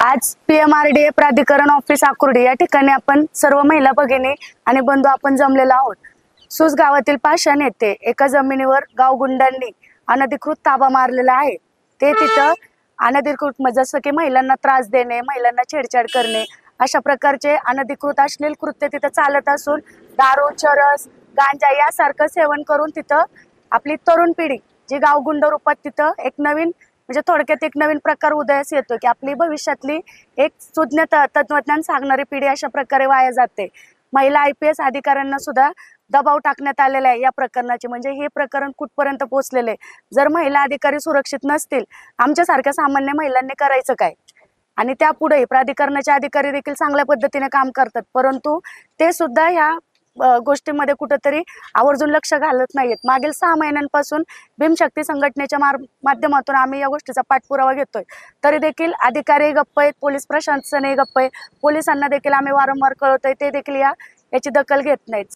आज P M R D A प्राधिकरण office Akurdi. या ठिकाणी आपण सर्व महिला भगिनी आणि बंधू आपण जमलेलो आहोत. सुस गावातील पाषाण येथे एका जमिनीवर गावगुंडांनी अनधिकृत ताबा मारलेला आहे. ते तिथं अनधिकृत जसं की महिलांना त्रास देणे महिलांना छेडछाड करणे अशा प्रकारचे अनधिकृत अश्लील कृत्य तिथं चालत असून दारू चरस गांजा यासारखं सेवन करून तिथं आपली तरुण पिढी जी गावगुंड रूपात तिथं एक नवीन म्हणजे थोडक्यात एक नवीन प्रकार उदयास येतो की आपली भविष्यातली एक सुज्ञ तत्वज्ञान सांगणारी पिढी अशा प्रकारे वाया जाते. महिला आय पी एस अधिकाऱ्यांना सुद्धा दबाव टाकण्यात आलेला आहे या प्रकरणाचे. म्हणजे हे प्रकरण कुठपर्यंत पोहोचलेले आहे? जर महिला अधिकारी सुरक्षित नसतील आमच्यासारख्या सामान्य महिलांनी करायचं काय? आणि त्यापुढे प्राधिकरणाचे अधिकारी देखील चांगल्या पद्धतीने काम करतात. परंतु ते सुद्धा ह्या गोष्टीमध्ये कुठंतरी आवर्जून लक्ष घालत नाहीत मागील सहा महिन्यांपासून भीमशक्ती संघटनेच्या मार माध्यमातून आम्ही या गोष्टीचा पाठपुरावा घेतोय. तरी देखील अधिकारी गप्प आहेत पोलीस प्रशासनही गप्प आहे पोलिसांना देखील आम्ही वारंवार कळवतोय ते देखील या याची दखल घेत नाहीत.